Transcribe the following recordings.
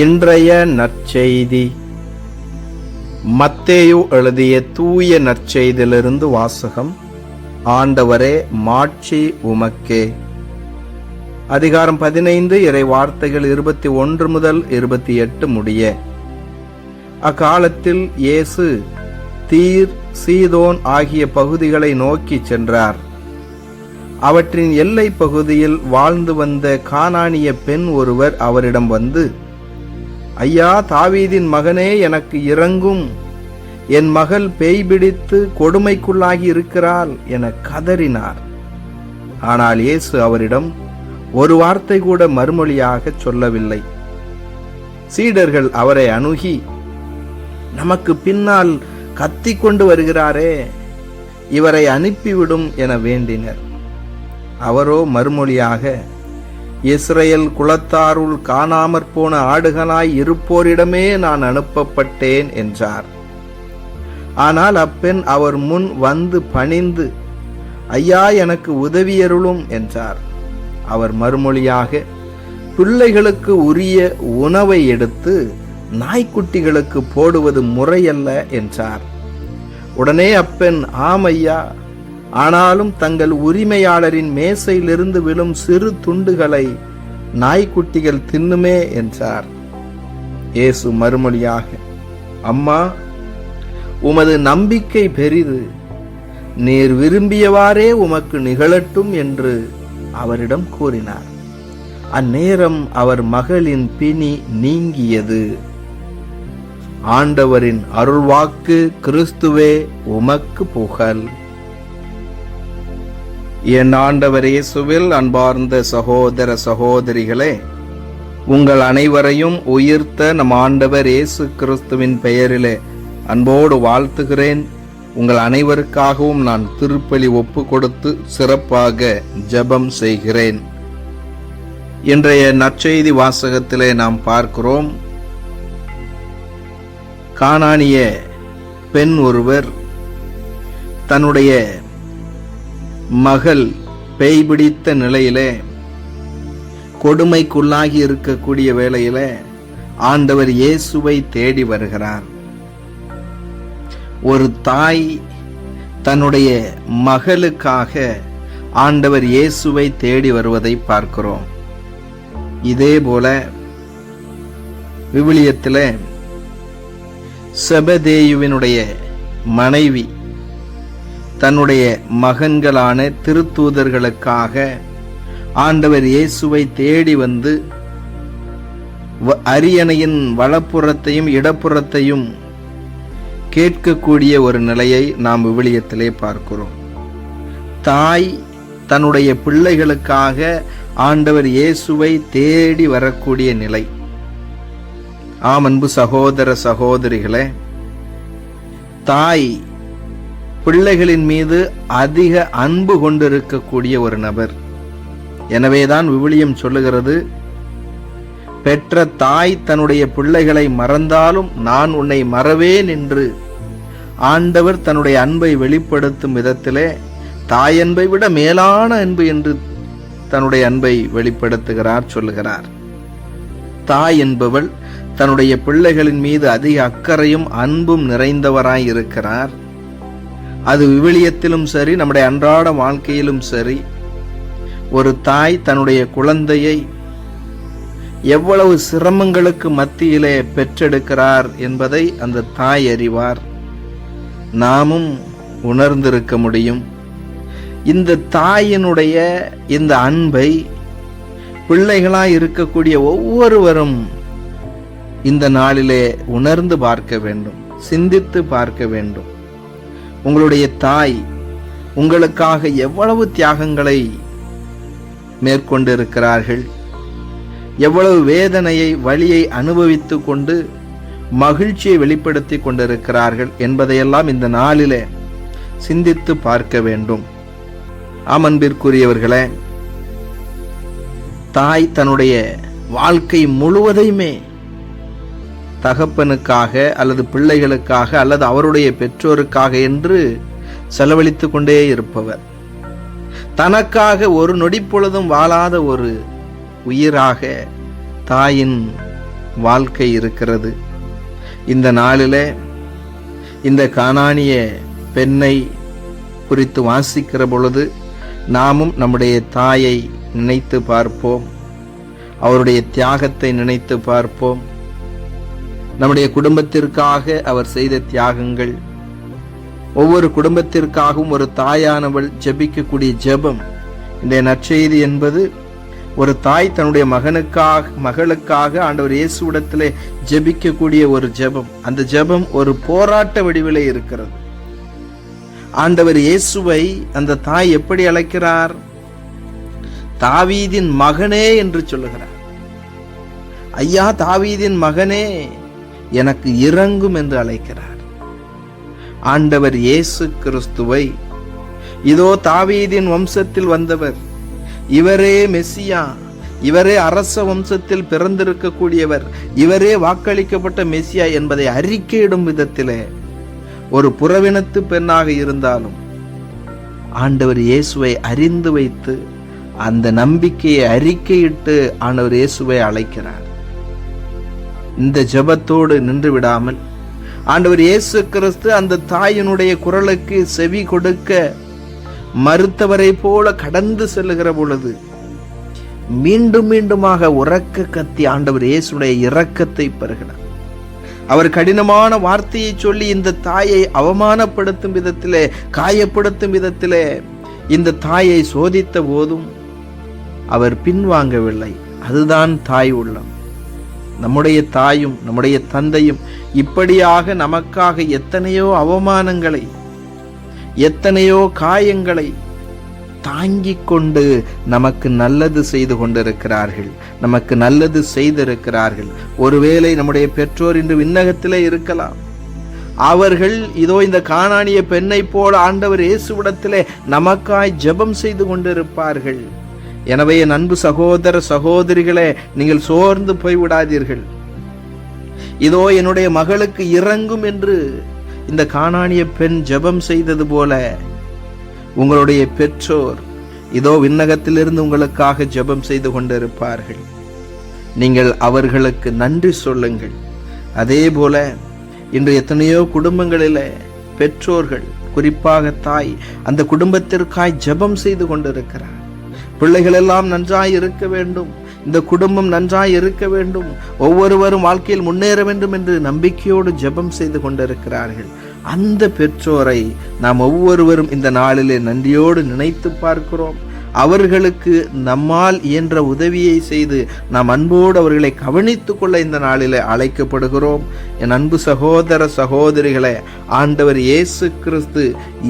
இன்றைய நற்செய்தி. மத்தேயு எழுதிய தூய நற்செய்தியிலிருந்து வாசகம் ஆண்டவரே மாட்சி உமக்கே. அதிகாரம் பதினைந்து இறை வார்த்தைகள் இருபத்தி ஒன்று முதல் இருபத்தி எட்டு முடிய. அக்காலத்தில் இயேசு தீர் சீதோன் ஆகிய பகுதிகளை நோக்கி சென்றார். அவற்றின் எல்லை பகுதியில் வாழ்ந்து வந்த கானானிய பெண் ஒருவர் அவரிடம் வந்து ஐயா தாவீதின் மகனே எனக்கு இறங்கும் என் மகள் பேய் பிடித்து கொடுமைக்குள்ளாகி இருக்கிறாள் என கதறினார். ஆனால் இயேசு அவரிடம் ஒரு வார்த்தை கூட மறுமொழியாக சொல்லவில்லை. சீடர்கள் அவரை அணுகி நமக்கு பின்னால் கத்தி கொண்டு வருகிறாரே இவரை அனுப்பிவிடும் என வேண்டினர். அவரோ மறுமொழியாக இஸ்ரேல் குலத்தாருள் காணாமற் போன ஆடுகளாய் இருப்போரிடமே நான் அனுப்பப்பட்டேன் என்றார். ஆனால் அப்பெண் அவர் முன் வந்து பணிந்து ஐயா எனக்கு உதவியருளும் என்றார். அவர் மறுமொழியாக பிள்ளைகளுக்கு உரிய உணவை எடுத்து நாய்க்குட்டிகளுக்கு போடுவது முறையல்ல என்றார். உடனே அப்பெண் ஆம் ஐயா ஆனாலும் தங்கள் உரிமையாளரின் மேசையிலிருந்து விழும் சிறு துண்டுகளை நாய்க்குட்டிகள் தின்னுமே என்றார். இயேசு மறுமொழியாக அம்மா உமது நம்பிக்கை பெரிது. நீர் விரும்பியவாறே உமக்கு நிகழட்டும் என்று அவரிடம் கூறினார். அந்நேரம் அவர் மகளின் பிணி நீங்கியது. ஆண்டவரின் அருள்வாக்கு கிறிஸ்துவே உமக்கு புகழ். என் ஆண்டவர் இயேசுவில் அன்பார்ந்த சகோதர சகோதரிகளே உங்கள் அனைவரையும் உயிர்த்த நம் ஆண்டவர் இயேசு கிறிஸ்துவின் பெயரிலே அன்போடு வாழ்த்துகிறேன். உங்கள் அனைவருக்காகவும் நான் திருப்பலி ஒப்பு கொடுத்து சிறப்பாக ஜெபம் செய்கிறேன். இன்றைய நற்செய்தி வாசகத்திலே நாம் பார்க்கிறோம். காணானிய பெண் ஒருவர் தன்னுடைய மகள் பேய் பிடித்த நிலையிலே கொடுமைக்குள்ளாகி இருக்கக்கூடிய வேளையில ஆண்டவர் இயேசுவை தேடி வருகிறார். ஒரு தாய் தன்னுடைய மகளுக்காக ஆண்டவர் இயேசுவை தேடி வருவதை பார்க்கிறோம். இதே போல விவிலியத்தில் செபதேயுவினுடைய மனைவி தன்னுடைய மகன்களான திருத்தூதர்களுக்காக ஆண்டவர் இயேசுவை தேடி வந்து வ- அரியணையின் வலப்புறத்தையும் இடப்புறத்தையும் கேட்கக்கூடிய ஒரு நிலையை நாம் விவிலியத்திலே பார்க்கிறோம். தாய் தன்னுடைய பிள்ளைகளுக்காக ஆண்டவர் இயேசுவை தேடி வரக்கூடிய நிலை. ஆம் அன்பு சகோதர சகோதரிகளே தாய் பிள்ளைகளின் மீது அதிக அன்பு கொண்டிருக்கக்கூடிய ஒரு நபர். எனவேதான் விவிலியம் சொல்லுகிறது பெற்ற தாய் தன்னுடைய பிள்ளைகளை மறந்தாலும் நான் உன்னை மறவேன் என்று. ஆண்டவர் தன்னுடைய அன்பை வெளிப்படுத்தும் விதத்திலே தாயன்பை விட மேலான அன்பு என்று தன்னுடைய அன்பை வெளிப்படுத்துகிறார் சொல்லுகிறார். தாய் என்பவள் தன்னுடைய பிள்ளைகளின் மீது அதிக அக்கறையும் அன்பும் நிறைந்தவராய் இருக்கிறார். அது விவிலியத்திலும் சரி நம்முடைய அன்றாட வாழ்க்கையிலும் சரி ஒரு தாய் தன்னுடைய குழந்தையை எவ்வளவு சிரமங்களுக்கு மத்தியிலே பெற்றெடுக்கிறார் என்பதை அந்த தாய் அறிவார். நாமும் உணர்ந்திருக்க முடியும். இந்த தாயினுடைய இந்த அன்பை பிள்ளைகளாய் இருக்கக்கூடிய ஒவ்வொருவரும் இந்த நாளிலே உணர்ந்து பார்க்க வேண்டும் சிந்தித்து பார்க்க வேண்டும். உங்களுடைய தாய் உங்களுக்காக எவ்வளவு தியாகங்களை மேற்கொண்டிருக்கிறார்கள் எவ்வளவு வேதனையை வழியை அனுபவித்து கொண்டு மகிழ்ச்சியை வெளிப்படுத்தி கொண்டிருக்கிறார்கள் என்பதையெல்லாம் இந்த நாளிலே சிந்தித்து பார்க்க வேண்டும். ஆமன்பிற்குரியவர்களே தாய் தன்னுடைய வாழ்க்கை முழுவதையுமே தகப்பனுக்காக அல்லது பிள்ளைகளுக்காக அல்லது அவருடைய பெற்றோருக்காக என்று செலவழித்து கொண்டே இருப்பவர். தனக்காக ஒரு நொடி பொழுதும் வாழாத ஒரு உயிராக தாயின் வாழ்க்கை இருக்கிறது. இந்த நாளில் இந்த காணானிய பெண்ணை குறித்து வாசிக்கிற பொழுது நாமும் நம்முடைய தாயை நினைத்து பார்ப்போம். அவருடைய தியாகத்தை நினைத்து பார்ப்போம். நம்முடைய குடும்பத்திற்காக அவர் செய்த தியாகங்கள். ஒவ்வொரு குடும்பத்திற்காகவும் ஒரு தாயானவள் ஜெபிக்கக்கூடிய ஜெபம். இந்த நற்செய்தி என்பது ஒரு தாய் தன்னுடைய மகனுக்காக மகளுக்காக ஆண்டவர் இயேசுவிடத்திலே ஜெபிக்கக்கூடிய ஒரு ஜெபம். அந்த ஜெபம் ஒரு போராட்ட வடிவிலே இருக்கிறது. ஆண்டவர் இயேசுவை அந்த தாய் எப்படி அழைக்கிறார்? தாவீதின் மகனே என்று சொல்லுகிறார். ஐயா தாவீதின் மகனே எனக்கு இறங்கும் என்று அழைக்கிறார். ஆண்டவர் இயேசு கிறிஸ்துவை இதோ தாவீதின் வம்சத்தில் வந்தவர் இவரே மெஸ்ஸியா இவரே அரச வம்சத்தில் பிறந்திருக்கக்கூடியவர் இவரே வாக்களிக்கப்பட்ட மெஸ்ஸியா என்பதை அறிக்கையிடும் விதத்திலே ஒரு புறவினத்து பெண்ணாக இருந்தாலும் ஆண்டவர் இயேசுவை அறிந்து வைத்து அந்த நம்பிக்கையை அறிக்கையிட்டு ஆண்டவர் இயேசுவை அழைக்கிறார். இந்த ஜெபத்தோடு நின்று விடாமல் ஆண்டவர் இயேசு கிறிஸ்து அந்த தாயினுடைய குரலுக்கு செவி கொடுக்க மறுத்தவரை போல கடந்து செல்லுகிற பொழுது மீண்டும் மீண்டுமாக உறக்க கத்தி ஆண்டவர் இயேசுடைய இரக்கத்தை பெறுகிறார். அவர் கடினமான வார்த்தையை சொல்லி இந்த தாயை அவமானப்படுத்தும் விதத்திலே காயப்படுத்தும் விதத்திலே இந்த தாயை சோதித்த போதும் அவர் பின்வாங்கவில்லை. அதுதான் தாய் உள்ளம். நம்முடைய தாயும் நம்முடைய தந்தையும் இப்படியாக நமக்காக எத்தனையோ அவமானங்களை எத்தனையோ காயங்களை தாங்கிக் கொண்டு நமக்கு நல்லது செய்து கொண்டிருக்கிறார்கள். நமக்கு நல்லது செய்திருக்கிறார்கள். ஒருவேளை நம்முடைய பெற்றோர் இன்று விண்ணகத்திலே இருக்கலாம். அவர்கள் இதோ இந்த காணானிய பெண்ணை போல ஆண்டவர் இயேசுவிடத்திலே நமக்காய் ஜெபம் செய்து கொண்டிருப்பார்கள். எனவே என் அன்பு சகோதர சகோதரிகளே நீங்கள் சோர்ந்து போய்விடாதீர்கள். இதோ என்னுடைய மகளுக்கு இறங்கும் என்று இந்த காணானிய பெண் ஜெபம் செய்தது போல உங்களுடைய பெற்றோர் இதோ விண்ணகத்திலிருந்து உங்களுக்காக ஜெபம் செய்து கொண்டிருப்பார்கள். நீங்கள் அவர்களுக்கு நன்றி சொல்லுங்கள். அதே போல இன்று எத்தனையோ குடும்பங்களில் பெற்றோர்கள் குறிப்பாக தாய் அந்த குடும்பத்திற்காய் ஜெபம் செய்து கொண்டிருக்கிறார். பிள்ளைகள் எல்லாம் நன்றாய் இருக்க வேண்டும். இந்த குடும்பம் நன்றாய் இருக்க வேண்டும். ஒவ்வொருவரும் வாழ்க்கையில் முன்னேற வேண்டும் என்று நம்பிக்கையோடு ஜெபம் செய்து கொண்டிருக்கிறார்கள். அந்த பெற்றோரை நாம் ஒவ்வொருவரும் இந்த நாளிலே நன்றியோடு நினைத்து பார்க்கிறோம். அவர்களுக்கு நம்மால் இயன்ற உதவியை செய்து நாம் அன்போடு அவர்களை கவனித்து கொள்ள இந்த நாளிலே அழைக்கப்படுகிறோம். என் அன்பு சகோதர சகோதரிகளே ஆண்டவர் இயேசு கிறிஸ்து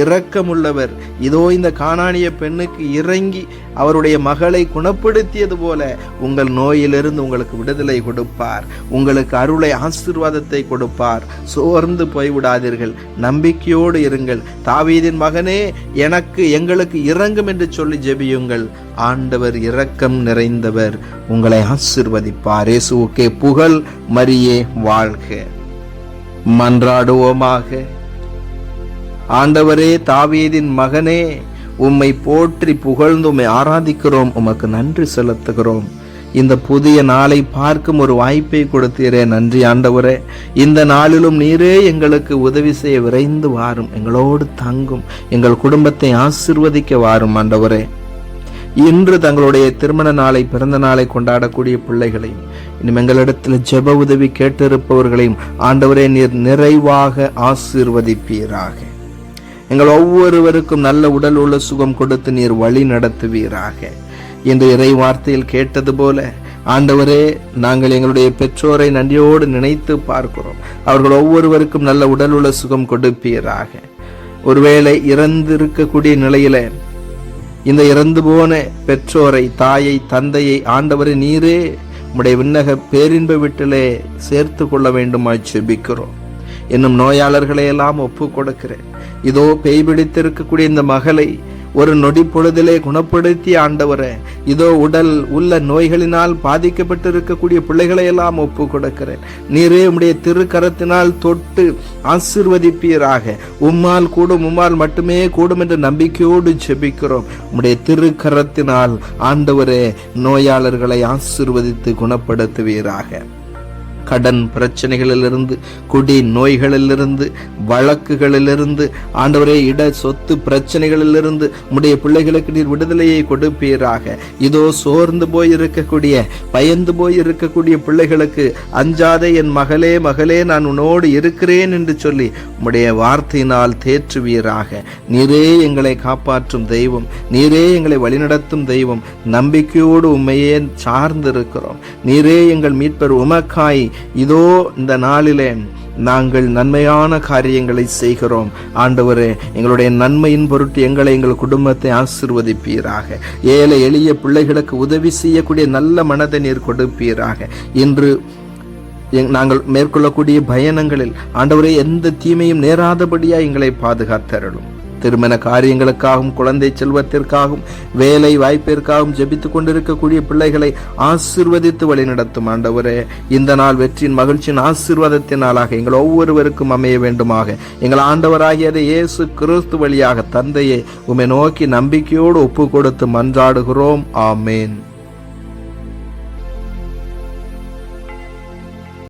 இரக்கமுள்ளவர். இதோ இந்த காணானிய பெண்ணுக்கு இறங்கி அவருடைய மகளை குணப்படுத்தியது போல உங்கள் நோயிலிருந்து உங்களுக்கு விடுதலை கொடுப்பார். உங்களுக்கு அருளை ஆசீர்வாதத்தை கொடுப்பார். சோர்ந்து போய்விடாதீர்கள். நம்பிக்கையோடு இருங்கள். தாவீதின் மகனே எனக்கு எங்களுக்கு இறங்கும் என்று சொல்லி ஜெபியுங்கள். ஆண்டவர் இரக்கம் நிறைந்தவர். உங்களை ஆசிர்வதிப்பார். இயேசுவுக்கே புகழ் மரியே வாழ்க. மன்றாடுவோமாக. ஆண்டவரே தாவீதின் மகனே உம்மை போற்றி புகழ்ந்து உம்மை ஆராதிக்கிறோம் உமக்கு நன்றி செலுத்துகிறோம். இந்த புதிய நாளை பார்க்கும் ஒரு வாய்ப்பை கொடுத்தீரே நன்றி ஆண்டவரே. இந்த நாளிலும் நீரே எங்களுக்கு உதவி செய்ய விரைந்து வாரும் எங்களோடு தங்கும் எங்கள் குடும்பத்தை ஆசிர்வதிக்க வாரும் ஆண்டவரே. இன்று தங்களுடைய திருமண நாளை பிறந்த நாளை கொண்டாடக்கூடிய பிள்ளைகளையும் இன்னும் எங்களிடத்தில் ஜெப உதவி கேட்டிருப்பவர்களையும் ஆண்டவரே நீர் நிறைவாக ஆசீர்வதிப்பீராக. எங்கள் ஒவ்வொருவருக்கும் நல்ல உடல் உள்ள சுகம் கொடுத்து நீர் வழி நடத்துவீராக. என்று இறை வார்த்தையில் கேட்டது போல ஆண்டவரே நாங்கள் எங்களுடைய பெற்றோரை நன்றியோடு நினைத்து பார்க்கிறோம். அவர்கள் ஒவ்வொருவருக்கும் நல்ல உடல் உள்ள சுகம் கொடுப்பீராக. ஒருவேளை இறந்திருக்கக்கூடிய நிலையில இந்த இறந்து போன பெற்றோரை தாயை தந்தையை ஆண்டவரை நீரே உடைய விண்ணக பேரின்ப வீட்டிலே சேர்த்து கொள்ள வேண்டுமாய் செபிக்கிறோம். என்னும் நோயாளர்களை எல்லாம் ஒப்பு கொடுக்கிறேன் இதோ பேய் பிடித்திருக்கக்கூடிய இந்த மகளை ஒரு நொடி பொழுதிலே குணப்படுத்தி ஆண்டவரே இதோ உடல் உள்ள நோய்களினால் பாதிக்கப்பட்டிருக்கக்கூடிய பிள்ளைகளை எல்லாம் ஒப்பு கொடுக்கிறேன் நீரே உம்முடைய திருக்கரத்தினால் தொட்டு ஆசிர்வதிப்பீராக. உம்மால் கூடும் உம்மால் மட்டுமே கூடும் என்ற நம்பிக்கையோடு ஜெபிக்கிறோம். உம்முடைய திருக்கரத்தினால் ஆண்டவரே நோயாளர்களை ஆசிர்வதித்து குணப்படுத்துவீராக. கடன் பிரச்சனைகளிலிருந்து குடி நோய்களிலிருந்து வழக்குகளிலிருந்து ஆண்டவரே இட சொத்து பிரச்சனைகளிலிருந்து உடைய பிள்ளைகளுக்கு நீர் விடுதலையை கொடுப்பீராக. இதோ சோர்ந்து போய் இருக்கக்கூடிய பயந்து போய் இருக்கக்கூடிய பிள்ளைகளுக்கு அஞ்சாதே என் மகளே மகளே நான் உன்னோடு இருக்கிறேன் என்று சொல்லி உடைய வார்த்தையினால் தேற்றுவீராக. நீரே எங்களை காப்பாற்றும் தெய்வம் நீரே எங்களை வழிநடத்தும் தெய்வம் நம்பிக்கையோடு உண்மையே சார்ந்து இருக்கிறோம் நீரே எங்கள் மீட்பர் உமக்காய் இதோ இந்த நாளிலே நாங்கள் நன்மையான காரியங்களை செய்கிறோம். ஆண்டவரே எங்களுடைய நன்மையின் பொருட்டு எங்களை எங்கள் குடும்பத்தை ஆசிர்வதிப்பீராக. ஏழை எளிய பிள்ளைகளுக்கு உதவி செய்யக்கூடிய நல்ல மனதை நீர் கொடுப்பீராக. இன்று எங்- நாங்கள் மேற்கொள்ளக்கூடிய பயணங்களில் ஆண்டவரே எந்த தீமையும் நேராதபடியா எங்களை பாதுகாத்தருளும். திருமண காரியங்களுக்காகவும் குழந்தை செல்வத்திற்காகவும் வேலை வாய்ப்பிற்காகவும் ஜெபித்துக் கொண்டிருக்கக்கூடிய பிள்ளைகளை ஆசிர்வதித்து வழிநடத்தும் ஆண்டவரே. இந்த நாள் வெற்றியின் மகிழ்ச்சியின் ஆசீர்வாதத்தின் நாளாக எங்கள் ஒவ்வொருவருக்கும் அமைய வேண்டுமாக. எங்கள் ஆண்டவராகியதை இயேசு கிறிஸ்து வழியாக தந்தையை உம்மை நோக்கி நம்பிக்கையோடு ஒப்பு கொடுத்து மன்றாடுகிறோம். ஆமேன்.